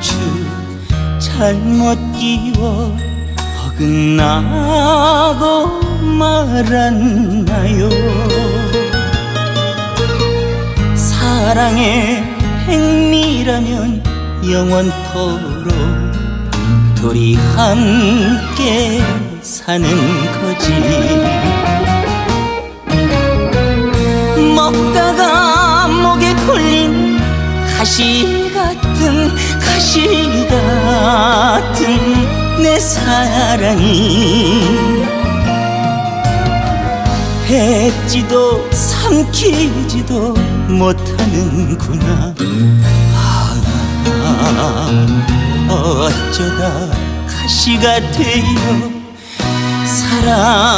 줄 잘못 끼워 어긋나고 말았나요? 사랑의 행미라면 영원토록 둘이 함께 사는 거지. 먹다가 가시 같은 가시 같은 내 사랑이 뱉지도 삼키지도 못하는구나. 아, 어쩌다 가시가 되어 사랑